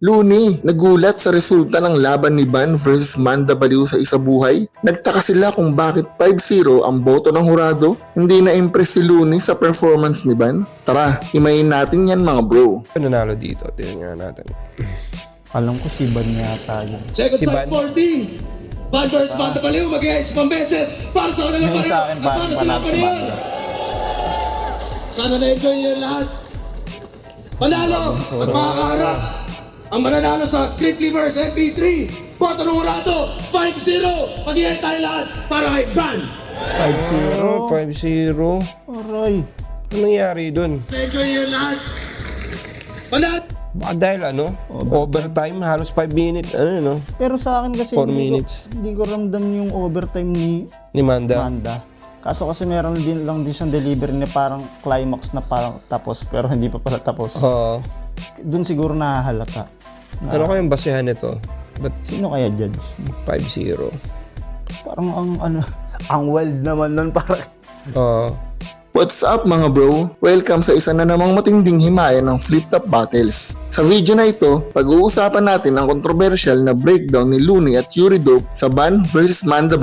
Luni, nagulat sa resulta ng laban ni Ban versus Manda Baliw sa isa buhay. Nagtaka sila kung bakit 5-0 ang boto ng hurado. Hindi na-impress si Luni sa performance ni Ban. Tara, himayin natin yan mga bro. nanalo dito. Tingnan nga natin. Alam ko si Ban yata yun. Second Si Ban. 14. Ban versus Banta Baliw. Mag-iayos pang beses para sa kanila Yung pareho. sa akin, para sa pareho. Banda. Sana na-enjoy niyo lahat. Panalo at makakaharap ang mananalo sa Cripply vs. MP3. Boto ng Hurado, 5-0. Mag-iayos tayo lahat para kay Ban. 5-0. 5-0. Aray. Ano nangyari dun? Na-enjoy niyo lahat. Panalo. Baka dahil ano? Overtime, halos 5 minutes. Ano no? Pero sa akin kasi Four hindi minutes. Ko, hindi ko ramdam yung overtime ni Ni Manda. Manda. Kaso kasi meron din lang din siyang delivery na parang climax na parang tapos pero hindi pa pala tapos. Oo. Doon siguro nahahalata. Na, Ano kayang basehan nito? Ba't Sino kaya judge? 5-0? Parang ang ano, ang wild naman nun parang Oo. What's up mga bro? Welcome sa isa na namang matinding himaya ng flip-top battles. Sa video na ito, pag-uusapan natin ang kontrobersyal na breakdown ni Looney at Yuri Dope sa Ban vs Manda.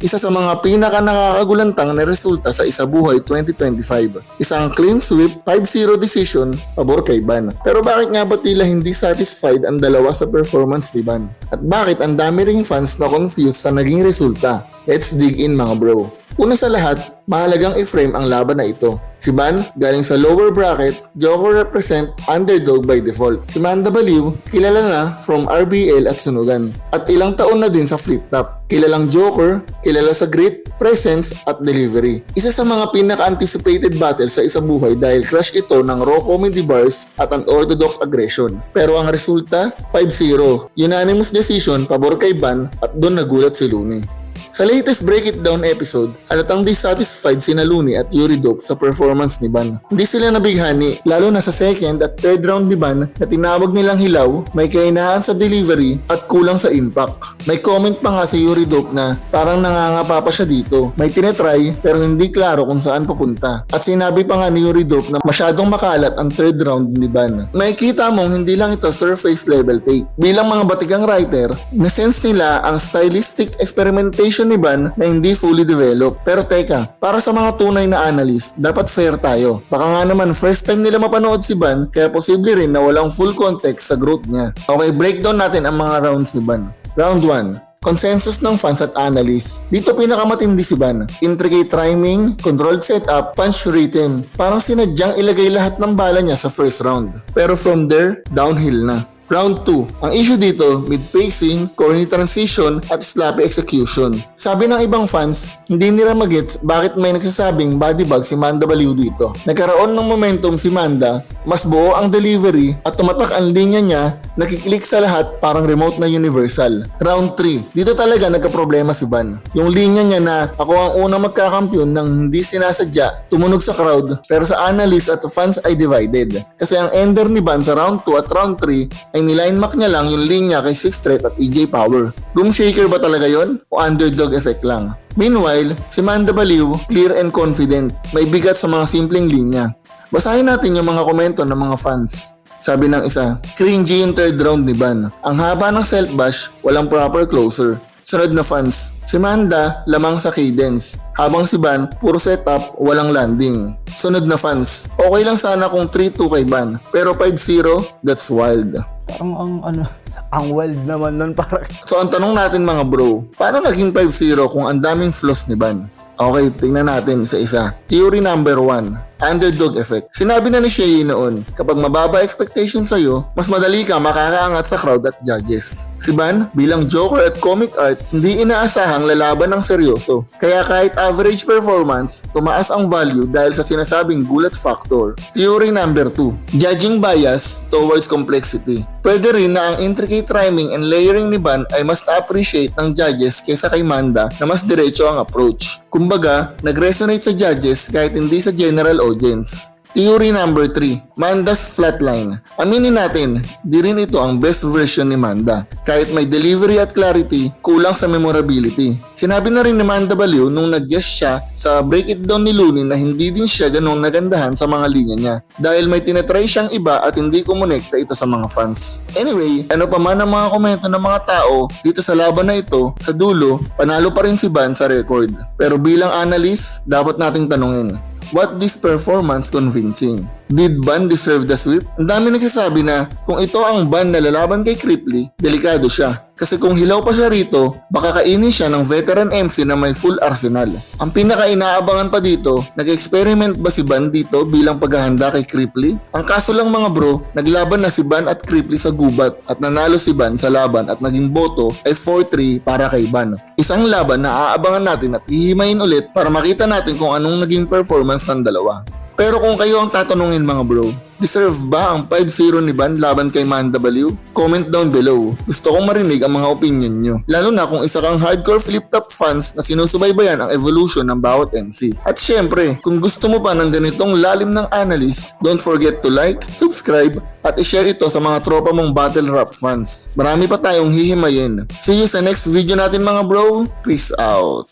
Isa sa mga pinaka nakakagulantang na resulta sa Isa Buhay 2025. Isang clean sweep 5-0 decision pabor kay Ban. Pero bakit nga ba tila hindi satisfied ang dalawa sa performance ni Ban? At bakit ang dami ring fans na confused sa naging resulta? Let's dig in mga bro. Una sa lahat, mahalagang i-frame ang laban na ito. Si Ban, galing sa lower bracket, Joker represent underdog by default. Si Manda Baliw, kilala na from RBL at Sunugan. At ilang taon na din sa flip top. Kilalang Joker, kilala sa grit, presence at delivery. Isa sa mga pinaka-anticipated battle sa isang buhay dahil crush ito ng raw comedy bars at unorthodox aggression. Pero ang resulta, 5-0. Unanimous decision pabor kay Ban at doon nagulat si Looney. Sa latest Break It Down episode, halatang dissatisfied sina Looney at Yuri Dope sa performance ni Ban. Hindi sila nabighani, lalo na sa second at third round ni Ban na tinawag nilang hilaw, may kainahan sa delivery at kulang sa impact. May comment pa nga si Yuri Dope na parang nangangapa pa siya dito. May tinetry pero hindi klaro kung saan papunta. At sinabi pa nga ni Yuri Dope na masyadong makalat ang third round ni Ban. May kita mong hindi lang ito surface level take. Bilang mga batikang writer, na-sense nila ang stylistic experimentation ni Ban na hindi fully developed. Pero teka, para sa mga tunay na analyst, dapat fair tayo. Baka nga naman first time nila mapanood si Ban, kaya posible rin na walang full context sa growth niya. Okay, breakdown natin ang mga rounds ni Ban. Round 1. Consensus ng fans at analysts. Dito pinakamatindi si Ban. Intricate timing, controlled setup, punch rhythm. Parang sinadyang ilagay lahat ng bala niya sa first round. Pero from there, downhill na. Round 2. Ang issue dito, mid-pacing, corny transition, at sloppy execution. Sabi ng ibang fans, hindi nila magets bakit may nagsasabing body bag si Manda Baliw dito. Nagkaroon ng momentum si Manda, mas buo ang delivery, at tumatak ang linya niya, nakiklik sa lahat parang remote na universal. Round 3. Dito talaga nagka-problema si Ban. Yung linya niya na ako ang unang magkakampiyon nang hindi sinasadya, tumunog sa crowd, pero sa analysts at fans ay divided. Kasi ang ender ni Ban sa round 2 at round 3 ay niline mark niya lang yung linya kay Six Threat at EJ Power. Room shaker ba talaga yon o underdog effect lang? Meanwhile, si Manda Baliw, clear and confident, may bigat sa mga simpleng linya. Basahin natin yung mga komento ng mga fans. Sabi ng isa, cringy yung third round ni Ban. Ang haba ng self-bash, walang proper closer. Sunod na fans, si Manda lamang sa cadence, habang si Ban puro setup, walang landing. Sunod na fans, okay lang sana kung 3-2 kay Ban, pero 5-0, that's wild. parang ang ano, ang wild naman nun parang So ang tanong natin mga bro, paano naging 5-0 kung ang daming flaws ni Ban? Okay, tingnan natin isa-isa. Theory number 1, underdog effect. Sinabi na ni Shay noon, kapag mababa expectation sa'yo, mas madali ka makakaangat sa crowd at judges. Si Ban, bilang joker at comic art, hindi inaasahang lalaban ng seryoso. Kaya kahit average performance, tumaas ang value dahil sa sinasabing gulat factor. Theory number 2, judging bias towards complexity. Pwede rin na ang intricate rhyming and layering ni Ban ay mas na-appreciate ng judges kaysa kay Manda na mas diretso ang approach. Kumbaga, nag-resonate sa judges kahit hindi sa general audience. Theory number 3, Manda's Flatline. Aminin natin, di rin ito ang best version ni Manda. Kahit may delivery at clarity, kulang sa memorability. Sinabi na rin ni Manda Baliw nung nag-guest siya sa Break It Down ni Looney na hindi din siya ganong nagandahan sa mga linya niya. Dahil may tinatry siyang iba at hindi kumonekta ito sa mga fans. Anyway, ano pa man ang mga komento ng mga tao dito sa laban na ito, sa dulo, panalo pa rin si Ban sa record. Pero bilang analyst, dapat nating tanungin, What this performance convincing? Did Ban deserve the sweep? Ang dami nagsasabi na kung ito ang Ban na lalaban kay Cripply, delikado siya. Kasi kung hilaw pa siya rito, baka kainin siya ng veteran MC na may full arsenal. Ang pinaka-inaabangan pa dito, nag-experiment ba si Ban dito bilang paghahanda kay Cripply? Ang kaso lang mga bro, naglaban na si Ban at Cripply sa gubat at nanalo si Ban sa laban at naging boto ay 4-3 para kay Ban. Isang laban na aabangan natin at hihimayin ulit para makita natin kung anong naging performance ng dalawa. Pero kung kayo ang tatanungin mga bro, deserve ba ang 5-0 ni Ban laban kay Manda Baliw? Comment down below. Gusto kong marinig ang mga opinion nyo. Lalo na kung isa kang hardcore flip-top fans na sinusubaybayan ang evolution ng bawat MC. At syempre, kung gusto mo pa ng ganitong lalim ng analyst, don't forget to like, subscribe, at ishare ito sa mga tropa mong battle rap fans. Marami pa tayong hihimayin. See you sa next video natin mga bro. Peace out.